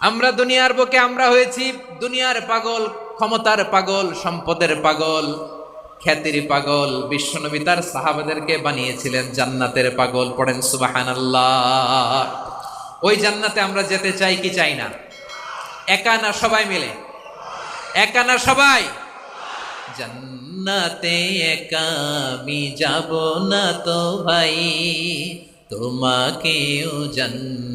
আমরা দুনিয়ার বুকে আমরা হয়েছি দুনিয়ার পাগল, ক্ষমতার পাগল, সম্পদের পাগল, খ্যাতির পাগল। বিশ্বনবী তার সাহাবাদেরকে বানিয়েছিলেন জান্নাতের পাগল। পড়েন সুবাহান ওই জান্নাতে আমরা যেতে চাই কি চাই না? একা না সবাই মিলে? একা না সবাই? জান্নাতে একা আমি যাব না তো ভাই, তোমাকেও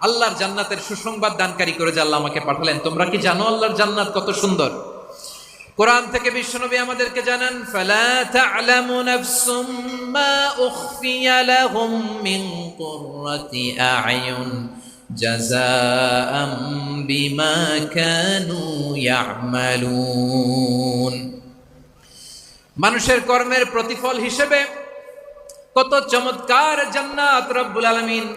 আল্লাহর জান্নাতের সুসংবাদ দানকারী করে যে আল্লাহ আমাকে পাঠালেন। তোমরা কি জানো আল্লাহর জান্নাত কত সুন্দর? কোরআন থেকে বিশ্বনবী আমাদেরকে জানান বিমা মানুষের কর্মের প্রতিফল হিসেবে কত চমৎকার জান্নাত রব্বুল আলামিন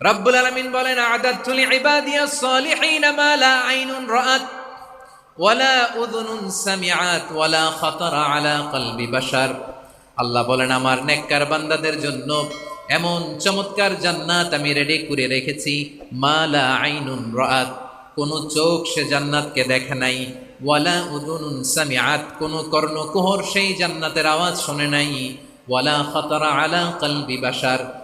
রব্বুল আলামিন বলেন আদাতু লিইবাদিয়াস সালিহিন মা লা আইনুন রাআত ওয়ালা উযুনুন সামিআত ওয়ালা খাতারা আলা কলবি বাশার। আল্লাহ বলেন, আমার নেককার বান্দাদের জন্য এমন চমৎকার জান্নাত আমি রেডি করে রেখেছি, মা লা আইনুন রাআত। কোন চোখ সে জান্নাতকে দেখে নাই ওয়ালা উযুনুন সামিআত। কোন কর্ণকুহর সেই জান্নাতের আওয়াজ শুনে নাই ওয়ালা খাতারা আলা কলবি বাশার।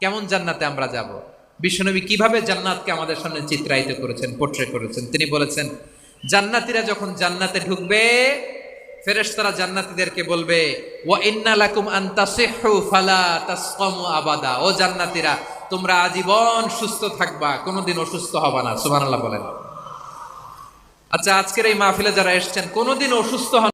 কেমন জান্নাতে আমরা যাব? বিশ্বনবী কীভাবে জান্নাতকে আমাদের সামনে চিত্রায়িত করেছেন পোট্রে করেছেন? তিনি বলেছেন, জান্নাতীরা যখন জান্নাতে ঢুকবে, ফেরেশতারা জান্নাতীদেরকে বলবে, ওয়া ইন্না আবাদা। ও জান্নাতীরা, তোমরা আজীবন সুস্থ থাকবা, কোনোদিন অসুস্থ হবা না। সুবহানাল্লাহ বলেন। আচ্ছা আজকের এই মাহফিলে যারা এসেছেন, কোনোদিন অসুস্থ হন